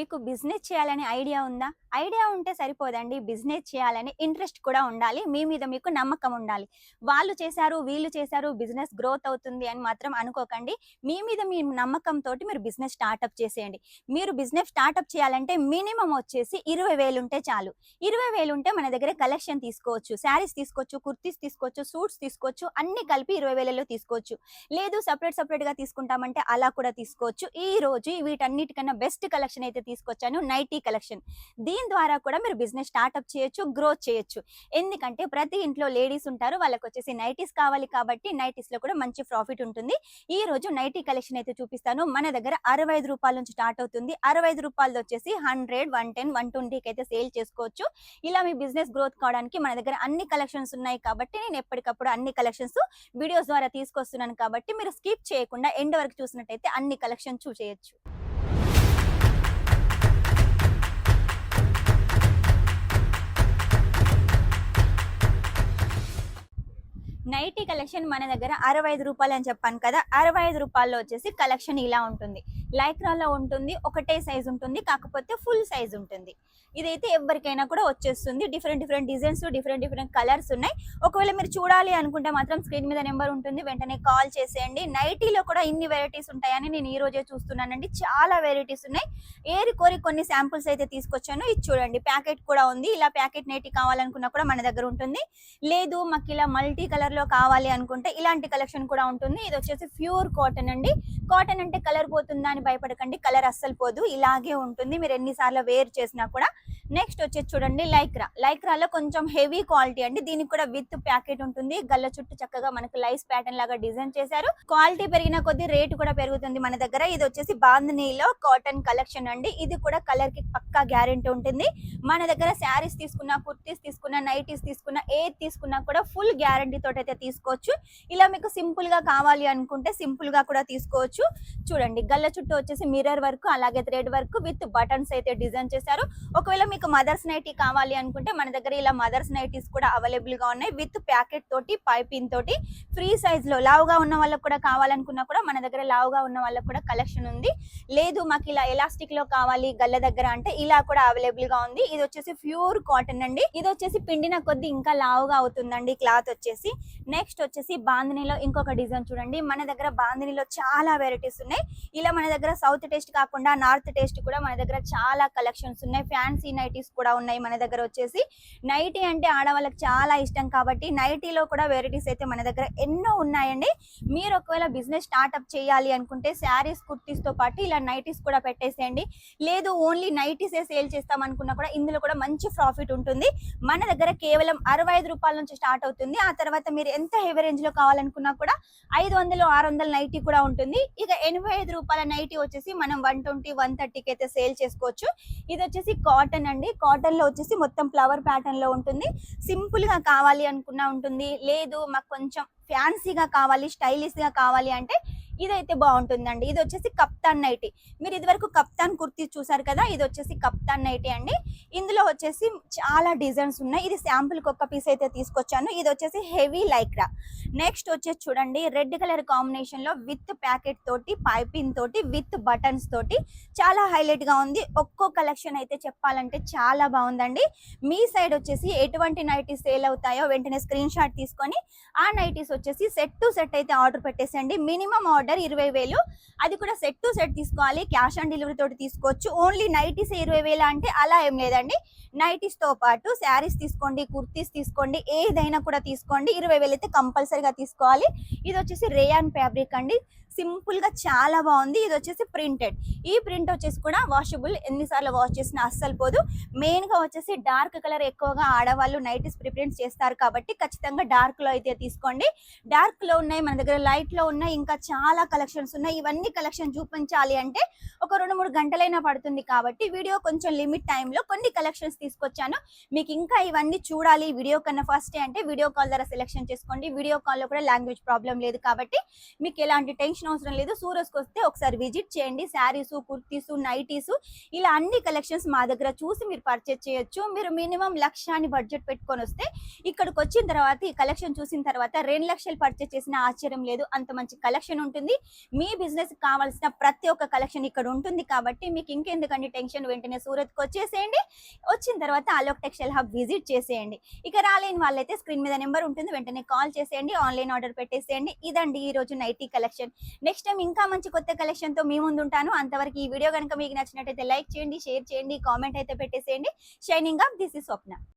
మీకు బిజినెస్ చేయాలనే ఐడియా ఉందా? ఐడియా ఉంటే సరిపోదండి. బిజినెస్ చేయాలని ఇంట్రెస్ట్ కూడా ఉండాలి. మీ మీద మీకు నమ్మకం ఉండాలి. వాళ్ళు చేశారు వీళ్ళు చేశారు బిజినెస్ గ్రోత్ అవుతుంది అని మాత్రం అనుకోకండి. మీ మీద మీ నమ్మకంతో మీరు బిజినెస్ స్టార్ట్అప్ చేసేయండి. మీరు బిజినెస్ స్టార్ట్అప్ చేయాలంటే మినిమం వచ్చేసి ఇరవై వేలు ఉంటే చాలు. ఇరవై వేలు ఉంటే మన దగ్గర కలెక్షన్ తీసుకోవచ్చు శారీస్ తీసుకోవచ్చు కుర్తీస్ తీసుకోవచ్చు సూట్స్ తీసుకోవచ్చు అన్ని కలిపి ఇరవై వేలలో తీసుకోవచ్చు. లేదు సపరేట్ సపరేట్గా తీసుకుంటామంటే అలా కూడా తీసుకోవచ్చు. ఈ రోజు వీటన్నిటికన్నా బెస్ట్ కలెక్షన్ అయితే తీసుకొచ్చాను నైటీ కలెక్షన్. దీని ద్వారా కూడా మీరు బిజినెస్ స్టార్ట్అప్ చేయొచ్చు గ్రోత్ చేయొచ్చు. ఎందుకంటే ప్రతి ఇంట్లో లేడీస్ ఉంటారు వాళ్ళకి వచ్చేసి నైటీస్ కావాలి కాబట్టి నైటీస్లో కూడా మంచి ప్రాఫిట్ ఉంటుంది. ఈ రోజు నైటీ కలెక్షన్ అయితే చూపిస్తాను. మన దగ్గర అరవై ఐదు రూపాయల నుంచి స్టార్ట్ అవుతుంది. అరవై ఐదు రూపాయలు వచ్చేసి హండ్రెడ్ వన్ టెన్ వన్ ట్వంటీకి అయితే సేల్ చేసుకోవచ్చు. ఇలా మీ బిజినెస్ గ్రోత్ కావడానికి మన దగ్గర అన్ని కలెక్షన్స్ ఉన్నాయి కాబట్టి నేను ఎప్పటికప్పుడు అన్ని కలెక్షన్స్ వీడియోస్ ద్వారా తీసుకొస్తున్నాను కాబట్టి మీరు స్కిప్ చేయకుండా ఎండ్ వరకు చూసినట్టయితే అన్ని కలెక్షన్ చూసేయచ్చు. కలెక్షన్ మన దగ్గర అరవై ఐదు రూపాయలు అని చెప్పాను కదా అరవై ఐదు రూపాయల్లో వచ్చేసి కలెక్షన్ ఇలా ఉంటుంది. లైక్రాలో ఉంటుంది ఒకటే సైజ్ ఉంటుంది కాకపోతే ఫుల్ సైజ్ ఉంటుంది. ఇదైతే ఎవరికైనా కూడా వచ్చేస్తుంది. Different different designs different different colours ఉన్నాయి. ఒకవేళ మీరు చూడాలి అనుకుంటే మాత్రం స్క్రీన్ మీద నెంబర్ ఉంటుంది. వెంటనే కాల్ చేసేయండి. నైటీలో కూడా ఇన్ని వెరైటీస్ ఉంటాయని నేను ఈ రోజే చూస్తున్నానండి. చాలా వెరైటీస్ ఉన్నాయి. ఏరి కోరి కొన్ని శాంపుల్స్ అయితే తీసుకొచ్చాను. ఇది చూడండి ప్యాకెట్ కూడా ఉంది. ఇలా ప్యాకెట్ నైటీ కావాలనుకున్నా కూడా మన దగ్గర ఉంటుంది. లేదు మాకు ఇలా మల్టీ కలర్లో కావాలి అనుకుంటే ఇలాంటి కలెక్షన్ కూడా ఉంటుంది. ఇది వచ్చేసి ప్యూర్ కాటన్ అండి. కాటన్ అంటే కలర్ పోతుందా అని భయపడకండి. కలర్ అస్సలు పోదు. ఇలాగే ఉంటుంది. మీరు ఎన్నిసార్లు వేర్ చేసినా కూడా నెక్స్ట్ వచ్చేసి చూడండి లైక్రా లైక్రాలో కొంచెం హెవీ క్వాలిటీ అండి. దీనికి కూడా విత్ ప్యాకెట్ ఉంటుంది. గల్ల చుట్టూ చక్కగా మనకు లైస్ ప్యాటర్న్ లాగా డిజైన్ చేశారు. క్వాలిటీ పెరిగిన కొద్ది రేటు కూడా పెరుగుతుంది మన దగ్గర. ఇది వచ్చేసి బాంధనీలో కాటన్ కలెక్షన్ అండి. ఇది కూడా కలర్కి పక్కా గ్యారెంటీ ఉంటుంది. మన దగ్గర శారీస్ తీసుకున్నా కుర్తీస్ తీసుకున్నా నైటీస్ తీసుకున్నా ఏది తీసుకున్నా కూడా ఫుల్ గ్యారంటీ తోటి అయితే తీసుకోవచ్చు. ఇలా మీకు సింపుల్గా కావాలి అనుకుంటే సింపుల్గా కూడా తీసుకోవచ్చు. చూడండి గల్ల చుట్టూ వచ్చేసి మిర్రర్ వర్క్ అలాగే థ్రెడ్ వర్క్ విత్ బటన్స్ అయితే డిజైన్ చేశారు. ఒకవేళ మీకు మదర్స్ నైటీ కావాలి అనుకుంటే మన దగ్గర ఇలా మదర్స్ నైటీస్ కూడా అవైలబుల్గా ఉన్నాయి విత్ ప్యాకెట్ తోటి పైపింగ్ తోటి. ఫ్రీ సైజ్లో లావుగా ఉన్న వాళ్ళకి కూడా కావాలనుకున్నా కూడా మన దగ్గర లావుగా ఉన్న వాళ్ళకి కూడా కలెక్షన్ ఉంది. లేదు మాకు ఇలా ఎలాస్టిక్లో కావాలి గల్ల దగ్గర అంటే ఇలా కూడా అవైలబుల్గా ఉంది. ఇది వచ్చేసి ప్యూర్ కాటన్ అండి. ఇది వచ్చేసి పిండిన కొద్ది ఇంకా లావుగా అవుతుందండి క్లాత్ వచ్చేసి. నెక్స్ట్ వచ్చేసి బాందినీలో ఇంకొక డిజైన్ చూడండి. మన దగ్గర బాందినీలో చాలా వెరైటీస్ ఉన్నాయి. ఇలా మన దగ్గర సౌత్ టేస్ట్ కాకుండా నార్త్ టేస్ట్ కూడా మన దగ్గర చాలా కలెక్షన్స్ ఉన్నాయి. ఫ్యాన్సీ వెరైటీస్ కూడా ఉన్నాయి మన దగ్గర వచ్చేసి. నైటీ అంటే ఆడవాళ్ళకి చాలా ఇష్టం కాబట్టి నైటీలో కూడా వెరైటీస్ అయితే మన దగ్గర ఎన్నో ఉన్నాయండి. మీరు ఒకవేళ బిజినెస్ స్టార్ట్అప్ చేయాలి అనుకుంటే శారీస్ కుర్తీస్తో పాటు ఇలా నైటీస్ కూడా పెట్టేసేయండి. లేదు ఓన్లీ నైటీసే సేల్ చేస్తాం అనుకున్నా కూడా ఇందులో కూడా మంచి ప్రాఫిట్ ఉంటుంది. మన దగ్గర కేవలం అరవై ఐదు రూపాయల నుంచి స్టార్ట్ అవుతుంది. ఆ తర్వాత మీరు ఎంత హెవీ రేంజ్లో కావాలనుకున్నా కూడా ఐదు వందలు ఆరు వందల నైటీ కూడా ఉంటుంది. ఇక ఎనభై ఐదు రూపాయల నైటీ వచ్చేసి మనం వన్ ట్వంటీ వన్ థర్టీకి అయితే సేల్ చేసుకోవచ్చు. ఇది వచ్చేసి కాటన్ అండి. కాటన్లో వచ్చేసి మొత్తం ఫ్లవర్ ప్యాటర్న్లో ఉంటుంది. సింపుల్గా కావాలి అనుకున్నా ఉంటుంది. లేదు మాకు కొంచెం ఫ్యాన్సీగా కావాలి స్టైలిష్గా కావాలి అంటే ఇదైతే బాగుంటుందండి. ఇది వచ్చేసి కప్తాన్ నైటీ. మీరు ఇదివరకు కప్తాన్ కుర్తీ చూసారు కదా ఇది వచ్చేసి కప్తాన్ నైటీ అండి. ఇందులో వచ్చేసి చాలా డిజైన్స్ ఉన్నాయి. ఇది శాంపుల్ ఒక పీస్ అయితే తీసుకొచ్చాను. ఇది వచ్చేసి హెవీ లైక్రా. నెక్స్ట్ వచ్చేసి చూడండి రెడ్ కలర్ కాంబినేషన్లో విత్ ప్యాకెట్ తోటి పైపింగ్ తోటి విత్ బటన్స్ తోటి చాలా హైలైట్గా ఉంది. ఒక్కో కలెక్షన్ అయితే చెప్పాలంటే చాలా బాగుందండి. మీ సైడ్ వచ్చేసి ఎటువంటి నైటీస్ సేల్ అవుతాయో వెంటనే స్క్రీన్ షాట్ తీసుకొని ఆ నైటీస్ వచ్చేసి సెట్ టు సెట్ అయితే ఆర్డర్ పెట్టేసండి మినిమం ఆర్డర్ ఇరవై వేలు. అది కూడా సెట్ టు సెట్ తీసుకోవాలి. క్యాష్ ఆన్ డెలివరీ తోటి తీసుకోవచ్చు. ఓన్లీ నైటీస్ ఇరవై వేలు అంటే అలా ఏం లేదండి. నైటీస్తో పాటు శారీస్ తీసుకోండి కుర్తీస్ తీసుకోండి ఏదైనా కూడా తీసుకోండి. ఇరవై వేలు అయితే కంపల్సరీగా తీసుకోవాలి. ఇది వచ్చేసి రేయాన్ ఫ్యాబ్రిక్ అండి. సింపుల్గా చాలా బాగుంది. ఇది వచ్చేసి ప్రింటెడ్. ఈ ప్రింట్ వచ్చేసి కూడా వాషబుల్. ఎన్నిసార్లు వాష్ చేసినా అస్సలు పోదు. మెయిన్గా వచ్చేసి డార్క్ కలర్ ఎక్కువగా ఆడవాళ్ళు నైటీస్ ప్రిఫరెన్స్ చేస్తారు కాబట్టి ఖచ్చితంగా డార్క్లో అయితే తీసుకోండి. డార్క్లో ఉన్నాయి మన దగ్గర లైట్లో ఉన్నాయి ఇంకా చాలా కలెక్షన్స్ ఉన్నాయి. ఇవన్నీ కలెక్షన్ చూపించాలి అంటే ఒక రెండు మూడు గంటలైనా పడుతుంది కాబట్టి వీడియో కొంచెం లిమిట్ టైంలో కొన్ని కలెక్షన్స్ తీసుకొచ్చాను. మీకు ఇంకా ఇవన్నీ చూడాలి. వీడియో కన్నా ఫస్ట్ అంటే వీడియో కాల్ ద్వారా సెలెక్షన్ చేసుకోండి. వీడియో కాల్లో కూడా లాంగ్వేజ్ ప్రాబ్లం లేదు కాబట్టి మీకు ఎలాంటి టెన్షన్ టెన్షన్ అవసరం లేదు. సూరజ్కి వస్తే ఒకసారి విజిట్ చేయండి. శారీస్ కుర్తీస్ నైటీస్ ఇలా అన్ని కలెక్షన్స్ మా దగ్గర చూసి మీరు పర్చేస్ చేయొచ్చు. మీరు మినిమం లక్షాన్ని బడ్జెట్ పెట్టుకొని వస్తే ఇక్కడికి వచ్చిన తర్వాత ఈ కలెక్షన్ చూసిన తర్వాత రెండు లక్షలు పర్చేస్ చేసిన ఆశ్చర్యం లేదు. అంత మంచి కలెక్షన్ ఉంటుంది. మీ బిజినెస్ కావాల్సిన ప్రతి ఒక్క కలెక్షన్ ఇక్కడ ఉంటుంది కాబట్టి మీకు ఇంకెందుకండి టెన్షన్? వెంటనే సూరత్కి వచ్చేసేయండి. వచ్చిన తర్వాత అలోక్ టెక్స్టైల్ హబ్ విజిట్ చేసేయండి. ఇక రాలేని వాళ్ళైతే స్క్రీన్ మీద నెంబర్ ఉంటుంది. వెంటనే కాల్ చేసేయండి. ఆన్లైన్ ఆర్డర్ పెట్టేసేయండి. ఇదండి ఈ రోజు నైటీ కలెక్షన్. నెక్స్ట్ టైం ఇంకా మంచి కొత్త కలెక్షన్తో మీ ముందు ఉంటాను. అంతవరకు ఈ వీడియో కనుక మీకు నచ్చినట్టయితే లైక్ చేయండి షేర్ చేయండి కామెంట్ అయితే పెట్టేసేయండి. Shining up this is Swapna